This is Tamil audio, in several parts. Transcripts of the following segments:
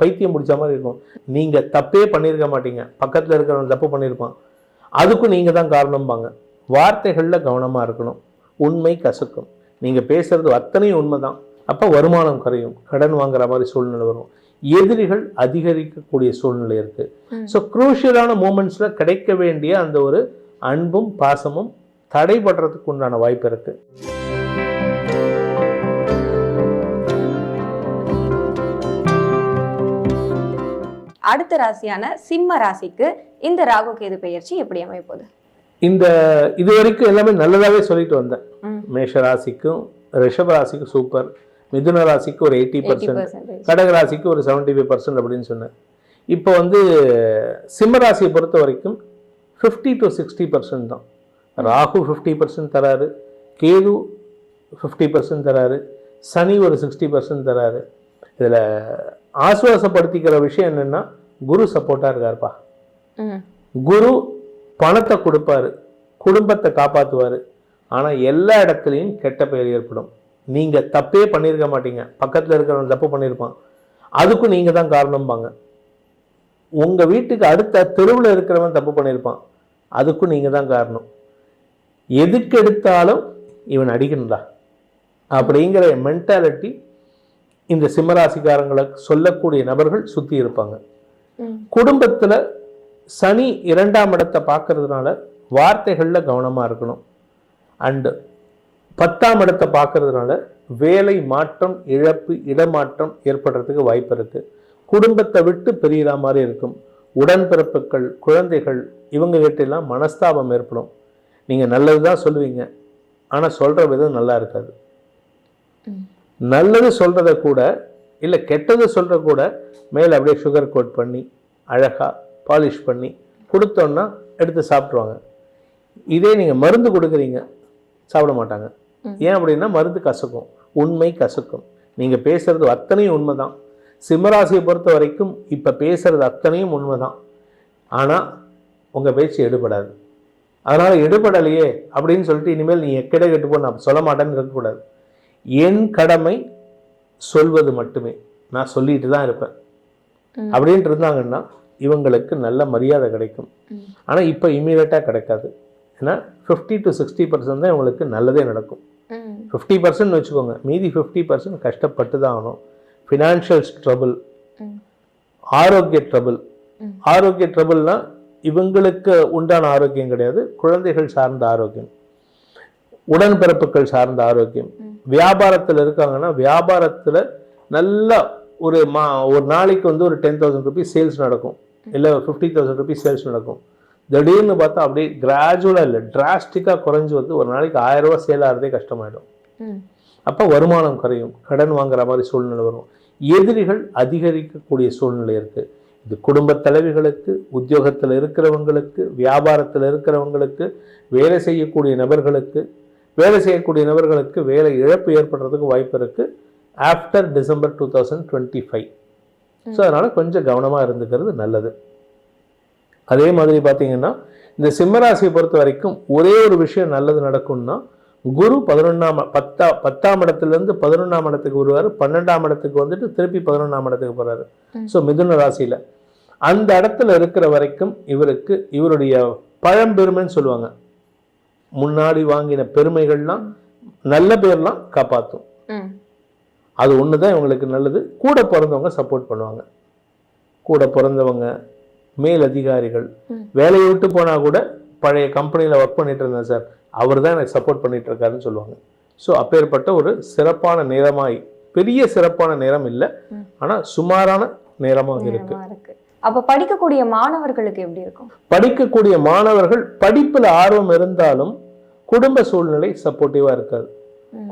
பைத்தியம் முடிச்ச மாதிரி இருக்கும். நீங்க தப்பே பண்ணியிருக்க மாட்டீங்க. பக்கத்துல இருக்கிறவன் தப்பு பண்ணியிருப்பான் அதுக்கும் நீங்க தான் காரணம்பாங்க. வார்த்தைகள்ல கவனமா இருக்கணும். உண்மை கசக்கும். நீங்க பேசுறது அத்தனையும் உண்மைதான். அப்ப வருமானம் குறையும். கடன் வாங்குற மாதிரி சூழ்நிலை வரும். எதிரிகள் அதிகரிக்கக்கூடிய சூழ்நிலை இருக்கு. ம். ஸோ குரூஷியலான மூமெண்ட்ஸ்ல கிடைக்க வேண்டிய அந்த ஒரு அன்பும் பாசமும் தடைபடுறதுக்கு உண்டான வாய்ப்பு இருக்கு. அடுத்த ராசியான சிம்ம ராசிக்கு இந்த ராகு கேது பெயர்ச்சி எப்படி அமைப்போகுது இந்த இது வரைக்கும் எல்லாமே நல்லதாவே சொல்லிட்டு வந்தேன். மேஷ ராசிக்கும் ரிஷப ராசிக்கும் சூப்பர் மிதுன ராசிக்கு ஒரு எயிட்டி பர்சன்ட் கடக ராசிக்கு ஒரு செவன்டி ஃபைவ் பர்சன்ட் அப்படின்னு சொன்னேன். இப்போ வந்து சிம்ம ராசியை பொறுத்த வரைக்கும் ஃபிஃப்டி டு சிக்ஸ்டி பர்சன்ட் தான். ராகு ஃபிஃப்டி பர்சன்ட் தராரு கேது ஃபிஃப்டி பர்சன்ட் தராரு சனி ஒரு சிக்ஸ்டி பர்சன்ட் தராரு. இதில் ஆசுவாசப்படுத்திக்கிற விஷயம் என்னென்னா குரு சப்போர்ட்டாக இருக்காருப்பா. குரு பணத்தை கொடுப்பாரு குடும்பத்தை காப்பாற்றுவார் ஆனால் எல்லா இடத்துலையும் கெட்ட பெயர் ஏற்படும். நீங்கள் தப்பே பண்ணியிருக்க மாட்டீங்க. பக்கத்தில் இருக்கிறவன் தப்பு பண்ணியிருப்பான் அதுக்கும் நீங்கள் தான் காரணம்பாங்க. உங்கள் வீட்டுக்கு அடுத்த தெருவில் இருக்கிறவன் தப்பு பண்ணியிருப்பான் அதுக்கும் நீங்கள் தான் காரணம். எதுக்கு எடுத்தாலும் இவன் அடிக்கணும்டா. அப்படிங்கிற மென்டாலிட்டி இந்த சிம்மராசிக்காரங்களை சொல்லக்கூடிய நபர்கள் சுற்றி இருப்பாங்க. குடும்பத்துல சனி இரண்டாம் இடத்தை பார்க்கறதுனால வார்த்தைகளில் கவனமா இருக்கணும். அண்டு பத்தாம் இடத்தை பார்க்கறதுனால வேலை மாற்றம் இழப்பு இடமாற்றம் ஏற்படுறதுக்கு வாய்ப்பு இருக்கு. குடும்பத்தை விட்டு பிரியிற மாதிரி இருக்கும். உடன்பிறப்புகள் குழந்தைகள் இவங்க கிட்ட எல்லாம் மனஸ்தாபம் ஏற்படும். நீங்க நல்லது தான் சொல்லுவீங்க. ஆனா சொல்ற விதம் நல்லா இருக்காது. நல்லது சொல்றத கூட இல்ல கெட்டது சொல்ற கூட மேல அப்படியே சுகர் கோட் பண்ணி அழகா பாலிஷ் பண்ணி கொடுத்தோன்னா எடுத்து சாப்பிட்ருவாங்க இதே நீங்க மருந்து கொடுக்குறீங்க சாப்பிட மாட்டாங்க. ஏன் அப்படின்னா மருந்து கசக்கும். உண்மை கசக்கும். நீங்க பேசுறது அத்தனையும் உண்மைதான். சிம்மராசியை பொறுத்த வரைக்கும் இப்ப பேசுறது அத்தனையும் உண்மைதான். ஆனா உங்க பேச்சு எடுபடாது. அதனால எடுபடலையே அப்படின்னு சொல்லிட்டு இனிமேல் நீ எக்கட கெட்டு போ நான் சொல்ல மாட்டேன்னு இருக்கக்கூடாது. என் கடமை சொல்வது மட்டுமே. நான் சொல்லிட்டு தான் இருப்பேன். அப்படின்ட்டு இருந்தாங்கன்னா இவங்களுக்கு நல்ல மரியாதை கிடைக்கும். ஆனால் இப்போ இமீடியட்டாக கிடைக்காது. ஏன்னா ஃபிஃப்டி டு சிக்ஸ்டி பர்சன்ட் தான் இவங்களுக்கு நல்லதே நடக்கும். ஃபிஃப்டி பர்சன்ட் வச்சுக்கோங்க. மீதி ஃபிஃப்டி பர்சன்ட் கஷ்டப்பட்டு தான் ஆகணும். Financial trouble. ஆரோக்கிய ட்ரபிள். ஆரோக்கிய ட்ரபிள்னா இவங்களுக்கு உண்டான ஆரோக்கியம் கிடையாது. குழந்தைகள் சார்ந்த ஆரோக்கியம். உடன்பிறப்புகள் சார்ந்த ஆரோக்கியம். வியாபாரத்தில் இருக்காங்கன்னா வியாபாரத்தில் நல்ல ஒரு மா ஒரு நாளைக்கு வந்து ஒரு டென் தௌசண்ட் ருபீஸ் சேல்ஸ் நடக்கும். இல்லை ஃபிஃப்டி தௌசண்ட் ருபீஸ் சேல்ஸ் நடக்கும். திடீர்னு பார்த்தா அப்படியே கிராஜுவலாக இல்லை டிராஸ்டிக்காக குறைஞ்சு வந்து ஒரு நாளைக்கு ஆயிரம் ரூபாய் சேல் ஆகிறதே கஷ்டமாயிடும். அப்போ வருமானம் குறையும். கடன் வாங்குற மாதிரி சூழ்நிலை வரும். எதிரிகள் அதிகரிக்கக்கூடிய சூழ்நிலை இருக்கு. இது குடும்ப தலைவிகளுக்கு உத்தியோகத்தில் இருக்கிறவங்களுக்கு வியாபாரத்தில் இருக்கிறவங்களுக்கு வேலை செய்யக்கூடிய நபர்களுக்கு வேலை செய்யக்கூடிய நபர்களுக்கு வேலை இழப்பு ஏற்படுறதுக்கு வாய்ப்பு இருக்கு. After December two thousand twenty five so அதனால் கொஞ்சம் கவனமாக இருந்துக்கிறது நல்லது. அதே மாதிரி பார்த்தீங்கன்னா இந்த சிம்மராசியை பொறுத்த வரைக்கும் ஒரே ஒரு விஷயம் நல்லது நடக்கும்னா குரு பதினொன்றாம் பத்தா பத்தாம் இடத்துலேருந்து பதினொன்றாம் இடத்துக்கு வருவார். பன்னெண்டாம் இடத்துக்கு வந்துட்டு திருப்பி பதினொன்றாம் இடத்துக்கு போகிறாரு. ஸோ மிதுன ராசியில். அந்த இடத்துல இருக்கிற வரைக்கும் இவருக்கு இவருடைய பழம்பெருமைன்னு சொல்லுவாங்க. முன்னாடி வாங்கின பெருமைகள்லாம் நல்ல பேர்லாம் காப்பாற்றும் அது ஒன்று தான் இவங்களுக்கு நல்லது. கூட பிறந்தவங்க சப்போர்ட் பண்ணுவாங்க. கூட பிறந்தவங்க மேல் அதிகாரிகள். வேலையை விட்டு போனால் கூட பழைய கம்பெனியில் ஒர்க் பண்ணிட்டு இருந்தேன் சார் அவர் தான் எனக்கு சப்போர்ட் பண்ணிட்டு இருக்காருன்னு சொல்லுவாங்க. ஸோ அப்பேற்பட்ட ஒரு சிறப்பான நேரமாய் பெரிய சிறப்பான நேரம் இல்லை. ஆனால் சுமாரான நேரமாக இருக்கு. நேரமா இருக்கு. அப்ப படிக்கக்கூடிய மாணவர்களுக்கு எப்படி இருக்கும்? படிக்கக்கூடிய மாணவர்கள் படிப்பில் ஆர்வம் இருந்தாலும் குடும்ப சூழ்நிலை சப்போர்ட்டிவாக இருக்காது.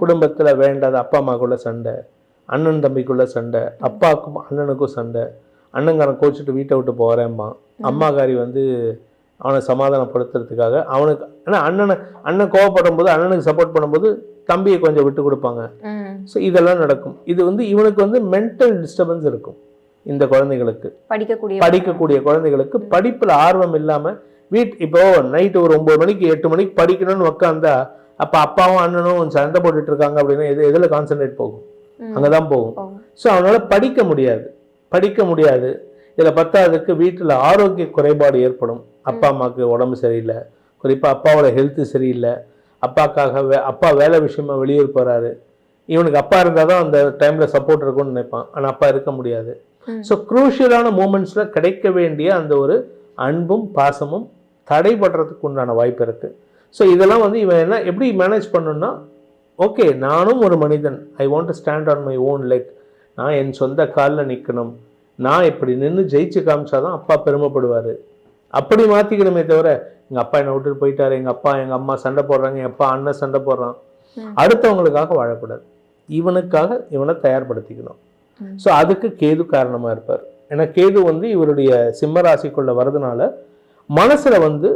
குடும்பத்தில் வேண்டாத அப்பா அம்மாக்குள்ள சண்டை அண்ணன் தம்பிக்குள்ள சண்டை அப்பாவுக்கும் அண்ணனுக்கும் சண்டை அண்ணங்காரன் கோச்சிட்டு வீட்டை விட்டு போகிறேம்மா அம்மாக்காரி வந்து அவனை சமாதானப்படுத்துறதுக்காக அவனுக்கு ஏன்னா அண்ணனை அண்ணன் கோவப்படும் போது அண்ணனுக்கு சப்போர்ட் பண்ணும்போது தம்பியை கொஞ்சம் விட்டு கொடுப்பாங்க. ஸோ இதெல்லாம் நடக்கும். இது வந்து இவனுக்கு வந்து மென்டல் டிஸ்டர்பன்ஸ் இருக்கும். இந்த குழந்தைகளுக்கு. படிக்கக்கூடிய படிக்கக்கூடிய குழந்தைகளுக்கு படிப்புல ஆர்வம் இல்லாம வீட் இப்போ நைட்டு ஒரு ஒன்பது மணிக்கு எட்டு மணிக்கு படிக்கணும்னு உட்காந்தா அப்ப அப்பாவும் அண்ணனும் சண்டை போட்டுட்டு இருக்காங்க அப்படின்னா எது எதுல கான்சென்ட்ரேட் போகும்? ம். அங்கதான் போகும். ஸோ அவனால படிக்க முடியாது. படிக்க முடியாது. இதில் பத்தாவதுக்கு வீட்டில் ஆரோக்கிய குறைபாடு ஏற்படும். அப்பா அம்மாவுக்கு உடம்பு சரியில்லை. குறிப்பாக அப்பாவோட ஹெல்த்து சரியில்லை. அப்பாக்காக வே அப்பா வேலை விஷயமா வெளியூர் போகிறாரு இவனுக்கு அப்பா இருந்தால் தான் அந்த டைமில் சப்போர்ட் இருக்கும்னு நினைப்பான். ஆனால் அப்பா இருக்க முடியாது. ஸோ குரூஷியலான மூமெண்ட்ஸில் கிடைக்க வேண்டிய அந்த ஒரு அன்பும் பாசமும் தடைபடுறதுக்கு உண்டான வாய்ப்பு இருக்குது ஸோ இதெல்லாம் வந்து இவன் என்ன எப்படி மேனேஜ் பண்ணணும்னா ஓகே நானும் ஒரு மனிதன். I want to stand on my own leg நான் என் சொந்த காலில் நிற்கணும் நான் இப்படி நின்று ஜெயிச்சு காமிச்சாதான் அப்பா பெருமைப்படுவார். அப்படி மாற்றிக்கணுமே தவிர எங்கள் அப்பா என்னை விட்டுட்டு போயிட்டாரு. எங்கள் அப்பா எங்கள் அம்மா சண்டை போடுறாங்க. எங்கள் அப்பா அண்ணன் சண்டை போடுறான். அடுத்தவங்களுக்காக வாழக்கூடாது. இவனுக்காக இவனை தயார்படுத்திக்கணும். ஸோ அதுக்கு கேது காரணமாக இருப்பார். ஏன்னா கேது வந்து இவருடைய சிம்ம ராசிக்குள்ள வரதுனால மனசில் வந்து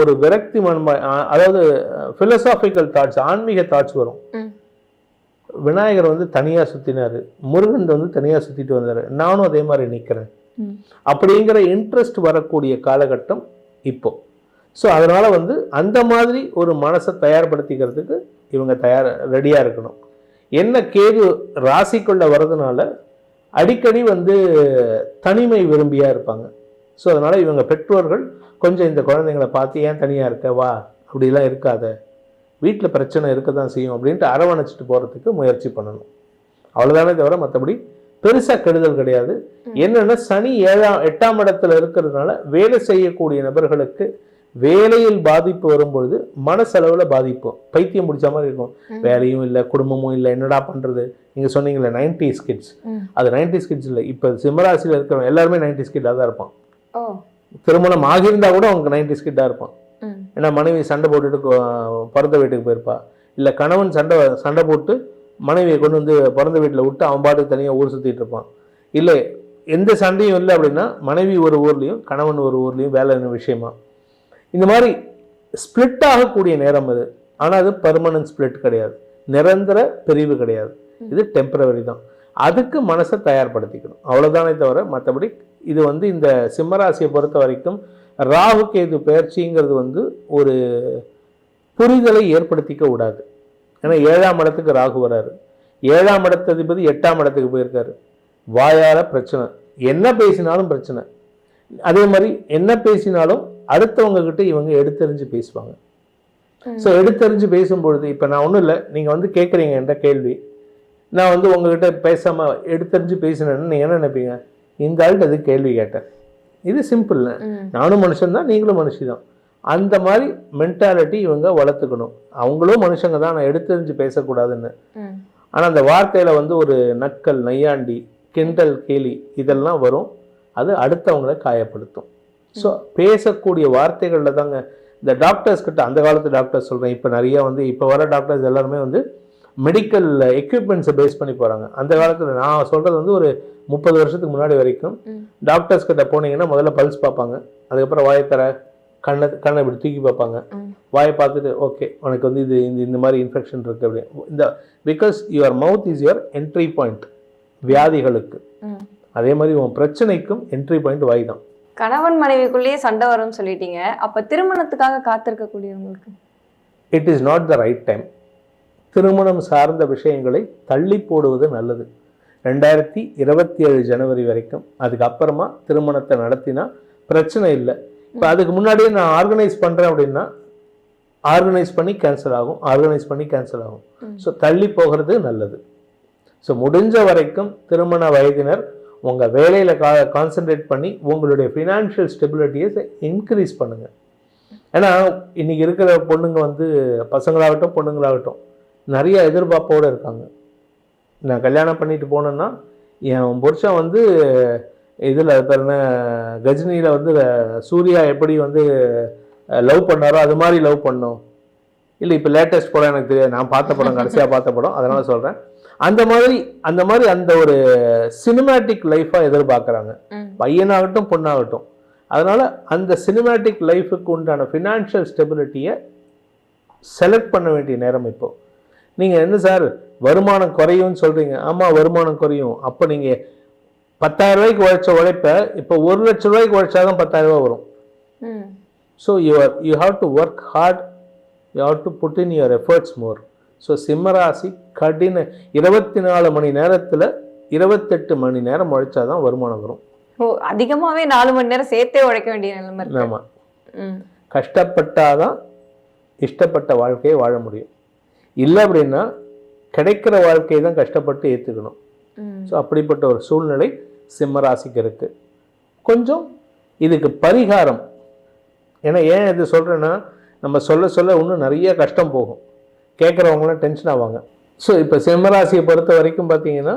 ஒரு விரக்தி மன்ம அதாவது ஃபிலசாபிக்கல் தாட்ஸ் ஆன்மீக தாட்ஸ் வரும். விநாயகர் வந்து தனியாக சுற்றினாரு முருகன் வந்து தனியாக சுற்றிட்டு வந்தார். நானும் அதே மாதிரி நிற்கிறேன். அப்படிங்கிற இன்ட்ரெஸ்ட் வரக்கூடிய காலகட்டம் இப்போ. ஸோ அதனால வந்து அந்த மாதிரி ஒரு மனசை தயார்படுத்திக்கிறதுக்கு இவங்க தயார் ரெடியாக இருக்கணும். என்ன கேது ராசிக்குள்ள வர்றதுனால அடிக்கடி வந்து தனிமை விரும்பியா இருப்பாங்க. ஸோ அதனால இவங்க பெற்றோர்கள் கொஞ்சம் இந்த குழந்தைங்களை பார்த்து ஏன் தனியாக இருக்க? வா அப்படிலாம் இருக்காத. வீட்டில் பிரச்சனை இருக்க தான் செய்யும் அப்படின்ட்டு அரவணைச்சிட்டு போகிறதுக்கு முயற்சி பண்ணணும். அவ்வளோதானே தவிர மற்றபடி பெருசாக கெடுதல் கிடையாது. என்னன்னா சனி ஏழாம் எட்டாம் இடத்துல இருக்கிறதுனால வேலை செய்யக்கூடிய நபர்களுக்கு வேலையில் பாதிப்பு வரும்பொழுது மனசளவுல பாதிப்பு. பைத்தியம் முடிச்ச மாதிரி இருக்கும். வேலையும் இல்லை குடும்பமும் இல்லை என்னடா பண்றது? நீங்க சொன்னீங்களே நைன்டிஸ் கிட்ஸ் ம். அது நைன்டிஸ் கிட்ஸ் இல்லை. இப்போ சிம்மராசியில் இருக்கிறவங்க எல்லாருமே நைன்டிஸ் கிட்டாக தான் இருப்பான். திருமணம் ஆகியிருந்தா கூட அவங்க நைன்டிஸ் கிட்டாக இருப்பான். ஏன்னா மனைவி சண்டை போட்டுட்டு பிறந்த வீட்டுக்கு போயிருப்பா. இல்லை கணவன் சண்டை சண்டை போட்டு மனைவியை கொண்டு வந்து பிறந்த வீட்டில் விட்டு அவன் பாட்டுக்கு தனியாக ஊர் சுற்றிட்டு இருப்பான். இல்லை எந்த சண்டையும் இல்லை அப்படின்னா மனைவி ஒரு ஊர்லேயும் கணவன் ஒரு ஊர்லேயும் வேலை விஷயமா? இந்த மாதிரி ஸ்பிளிட் ஆகக்கூடிய நேரம் அது ஆனால் அது பர்மனன்ட் ஸ்ப்ளிட் கிடையாது. நிரந்தர பிரிவு கிடையாது. இது டெம்பரவரி தான். அதுக்கு மனசை தயார்படுத்திக்கணும். அவ்வளோதானே தவிர மற்றபடி இது வந்து இந்த சிம்மராசியை பொறுத்த வரைக்கும் ராகு கேது பயிற்சிங்கிறது வந்து ஒரு புரிதலை ஏற்படுத்திக்க கூடாது. ஏன்னா ஏழாம் இடத்துக்கு ராகு வராரு. ஏழாம் இடத்ததிபதி எட்டாம் இடத்துக்கு போயிருக்காரு. வாயால் பிரச்சனை. என்ன பேசினாலும் பிரச்சனை. அதே மாதிரி என்ன பேசினாலும் அடுத்தவங்க கிட்ட இவங்க எடுத்தெறிஞ்சு பேசுவாங்க. ஸோ எடுத்தெறிஞ்சு பேசும்பொழுது இப்போ நான் ஒன்றும் இல்லை நீங்கள் வந்து கேட்குறீங்க என்ற கேள்வி. நான் வந்து உங்ககிட்ட பேசாம எடுத்தெறிஞ்சு பேசினேன்னு நீங்கள் என்ன நினைப்பீங்க? இந்த ஆள்கிட்ட எதுக்கு கேள்வி கேட்டேன்? இது சிம்பிள். நானும் மனுஷன் தான் நீங்களும் மனுஷி தான். அந்த மாதிரி மென்டாலிட்டி இவங்க வளர்த்துக்கணும். அவங்களும் மனுஷங்க தான் நான் எடுத்தெறிஞ்சு பேசக்கூடாதுன்னு. ஆனால் அந்த வார்த்தையில் வந்து ஒரு நக்கல் நையாண்டி கிண்டல் கேலி இதெல்லாம் வரும். அது அடுத்தவங்களை காயப்படுத்தும். ஸோ பேசக்கூடிய வார்த்தைகளில் தாங்க இந்த டாக்டர்ஸ் கிட்ட அந்த காலத்து டாக்டர்ஸ் சொல்கிறேன் இப்போ நிறைய வந்து இப்போ வர டாக்டர்ஸ் எல்லாருமே வந்து மெடிக்கல் எக்யூப்மெண்ட்ஸை பேஸ் பண்ணி போகிறாங்க அந்த காலத்தில் நான் சொல்கிறது வந்து ஒரு முப்பது வருஷத்துக்கு முன்னாடி வரைக்கும். டாக்டர்ஸ் கிட்ட போனீங்கன்னா முதல்ல பல்ஸ் பார்ப்பாங்க அதுக்கப்புறம் வாயத்தர கண்ணை கண்ணை இப்படி தூக்கி பார்ப்பாங்க. வாயை பார்த்துட்டு ஓகே உனக்கு வந்து இது இந்த இந்த மாதிரி இன்ஃபெக்ஷன் இருக்குது அப்படி இந்த because your mouth is your entry point வியாதிகளுக்கு. அதே மாதிரி உன் பிரச்சனைக்கும் என்ட்ரி பாயிண்ட் வாய் தான் கணவன் மனைவிக்குள்ளேயே சண்டை வரும்னு சொல்லிட்டீங்க. அப்ப திருமணத்துக்காக காத்திருக்கக்கூடியவங்களுக்கு? It is not the right time திருமணம் சார்ந்த விஷயங்களை தள்ளி போடுவது நல்லது. ரெண்டாயிரத்தி இருபத்தி ஏழு ஜனவரி வரைக்கும் அதுக்கப்புறமா திருமணத்தை நடத்தினா பிரச்சனை இல்லை. இப்போ அதுக்கு முன்னாடியே நான் ஆர்கனைஸ் பண்ணுறேன் அப்படின்னா ஆர்கனைஸ் பண்ணி கேன்சல் ஆகும் ஆர்கனைஸ் பண்ணி கேன்சல் ஆகும். ஸோ தள்ளி போகிறது நல்லது. ஸோ முடிஞ்ச வரைக்கும் திருமண வயதினர் உங்கள் வேலையில் கா கான்சென்ட்ரேட் பண்ணி உங்களுடைய ஃபினான்ஷியல் ஸ்டெபிலிட்டியை இன்க்ரீஸ் பண்ணுங்கள் ஏன்னா இன்னைக்கு இருக்கிற பொண்ணுங்க வந்து பசங்களாகட்டும் பொண்ணுங்களாகட்டும் நிறைய எதிர்பார்ப்போடு இருக்காங்க. நான் கல்யாணம் பண்ணிட்டு போனேன்னா என் புருஷன் வந்து இதில் பேர் என்ன கஜினியில் வந்து சூர்யா எப்படி வந்து லவ் பண்ணாரோ அது மாதிரி லவ் பண்ணோம். இல்லை இப்போ லேட்டஸ்ட் படம் எனக்கு தெரியாது. நான் பார்த்த படம் கடைசியாக பார்த்த படம் அதனால் சொல்கிறேன் அந்த மாதிரி அந்த மாதிரி அந்த ஒரு சினிமேட்டிக் லைஃபாக எதிர்பார்க்குறாங்க. பையனாகட்டும் பொண்ணாகட்டும். அதனால அந்த சினிமேட்டிக் லைஃபுக்கு உண்டான ஃபினான்ஷியல் ஸ்டெபிலிட்டியை செலக்ட் பண்ண வேண்டிய நேரம் இப்போ. நீங்கள் என்ன சார் வருமானம் குறையும்னு சொல்கிறீங்க ஆமாம் வருமானம் குறையும். அப்போ நீங்கள் பத்தாயிரம் ரூபாய்க்கு உழைச்ச உழைப்ப இப்போ ஒரு லட்ச ரூபாய்க்கு உழைச்சாதான் பத்தாயிரம் ரூபாய் வரும். So your you have to work hard you have to put in your efforts more so சிம்மராசி கடின இருபத்தி நாலு மணி நேரத்தில் இருபத்தெட்டு மணி நேரம் உழைச்சாதான் வருமானம் வரும். ஓ அதிகமாவே நாலு மணி நேரம் சேர்த்தே உழைக்க வேண்டிய நிலைமை ஆமாம் ம், கஷ்டப்பட்டாதான் இஷ்டப்பட்ட வாழ்க்கையை வாழ முடியும். இல்லை அப்படின்னா கிடைக்கிற வாழ்க்கையை தான் கஷ்டப்பட்டு ஏற்றுக்கணும் ஸோ அப்படிப்பட்ட ஒரு சூழ்நிலை சிம்ம ராசிக்கு இருக்கு. கொஞ்சம் இதுக்கு பரிகாரம். ஏன்னா ஏன் இது சொல்கிறேன்னா நம்ம சொல்ல சொல்ல இன்னும் நிறைய கஷ்டம் போகும். கேட்குறவங்களாம் டென்ஷன் ஆவாங்க. ஸோ இப்போ சிம்மராசியை பொறுத்த வரைக்கும் பார்த்தீங்கன்னா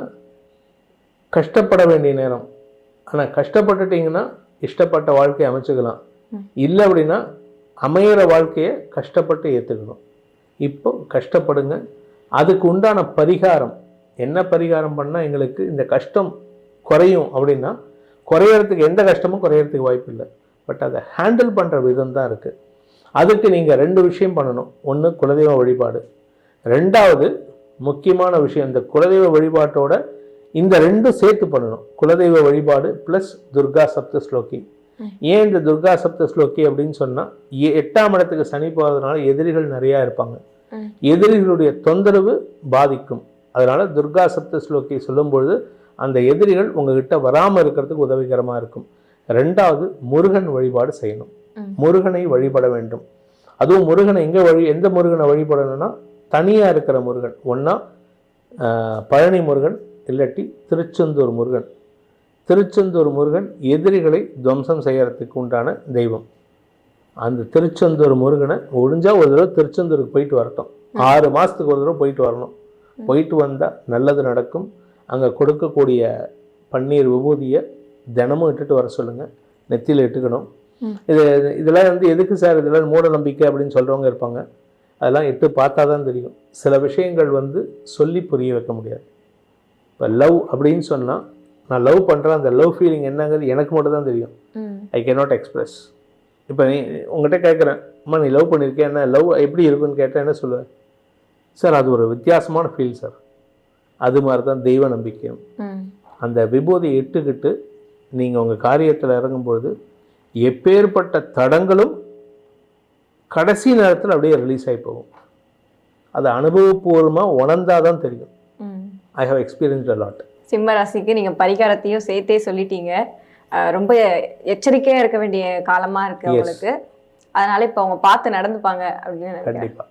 கஷ்டப்பட வேண்டிய நேரம். ஆனால் கஷ்டப்பட்டுட்டீங்கன்னா இஷ்டப்பட்ட வாழ்க்கையை அமைச்சுக்கலாம். இல்லை அப்படின்னா அமையிற வாழ்க்கையை கஷ்டப்பட்டு ஏற்றுக்கணும் இப்போ கஷ்டப்படுங்க. அதுக்கு உண்டான பரிகாரம். என்ன பரிகாரம் பண்ணால் எங்களுக்கு இந்த கஷ்டம் குறையும் அப்படின்னா குறையறதுக்கு எந்த கஷ்டமும் குறையறதுக்கு வாய்ப்பு இல்லை பட் அதை ஹேண்டில் பண்ணுற விதம் தான் இருக்குது அதுக்கு நீங்கள் ரெண்டு விஷயம் பண்ணணும். ஒன்று குலதெய்வ வழிபாடு. ரெண்டாவது முக்கியமான விஷயம் இந்த குலதெய்வ வழிபாட்டோட இந்த ரெண்டும் சேர்த்து பண்ணணும். குலதெய்வ வழிபாடு ப்ளஸ் துர்கா சப்த ஸ்லோகி ஏன் இந்த துர்கா சப்த ஸ்லோகி அப்படின்னு சொன்னால் எட்டாம் இடத்துக்கு சனி போகிறதுனால எதிரிகள் நிறையா இருப்பாங்க. எதிரிகளுடைய தொந்தரவு பாதிக்கும். அதனால் துர்கா சப்த ஸ்லோகி சொல்லும்பொழுது அந்த எதிரிகள் உங்ககிட்ட வராமல் இருக்கிறதுக்கு உதவிகரமாக இருக்கும். ரெண்டாவது முருகன் வழிபாடு செய்யணும். முருகனை வழிபட வேண்டும். அதுவும் முருகனை எங்கே வழி எந்த முருகனை வழிபடணும்னா தனியாக இருக்கிற முருகன். ஒன்றா பழனி முருகன் இல்லாட்டி திருச்செந்தூர் முருகன். திருச்செந்தூர் முருகன் எதிரிகளை துவம்சம் செய்கிறதுக்கு உண்டான தெய்வம். அந்த திருச்செந்தூர் முருகனை ஒழிஞ்சா ஒரு தடவை திருச்செந்தூருக்கு போயிட்டு வரட்டும். ஆறு மாதத்துக்கு ஒரு தடவை போயிட்டு வரணும். போயிட்டு வந்தால் நல்லது நடக்கும். அங்கே கொடுக்கக்கூடிய பன்னீர் விபூதியை தினமும் இட்டுட்டு வர சொல்லுங்கள் நெத்தியில் இட்டுக்கணும். இது இதெல்லாம் வந்து எதுக்கு சார் இதெல்லாம் மூட நம்பிக்கை அப்படின்னு சொல்கிறவங்க இருப்பாங்க. அதெல்லாம் இட்டு பார்த்தா தான் தெரியும். சில விஷயங்கள் வந்து சொல்லி புரிய வைக்க முடியாது. இப்போ லவ் அப்படின்னு சொன்னால் நான் லவ் பண்ணுறேன் அந்த லவ் ஃபீலிங் என்னங்கிறது எனக்கு மட்டும் தான் தெரியும். ஐ கேனாட் எக்ஸ்பிரஸ் இப்போ நீ உங்கள்கிட்ட கேட்குறேன் அம்மா நீ லவ் பண்ணியிருக்கேன் என்ன லவ் எப்படி இருக்குன்னு கேட்டால் என்ன சொல்லுவேன்? சார் அது ஒரு வித்தியாசமான ஃபீல் சார். அது மாதிரி தான் தெய்வ நம்பிக்கையும். அந்த விபூதியை இட்டுக்கிட்டு நீங்கள் உங்கள் காரியத்தில் இறங்கும்பொழுது எப்பேற்பட்ட தடங்களும் கடைசி நேரத்தில் அப்படியே ரிலீஸ் ஆகி போகும். அது அனுபவபூர்வமாக உணர்ந்தாதான் தெரியும். ம். I have experience a lot சிம்ம ராசிக்கு நீங்க பரிகாரத்தையும் சேர்த்தே சொல்லிட்டீங்க. ரொம்ப எச்சரிக்கையா இருக்க வேண்டிய காலமா இருக்கு Yes. அவங்களுக்கு அதனால இப்ப அவங்க பார்த்து நடந்துப்பாங்க அப்படின்னு கண்டிப்பாக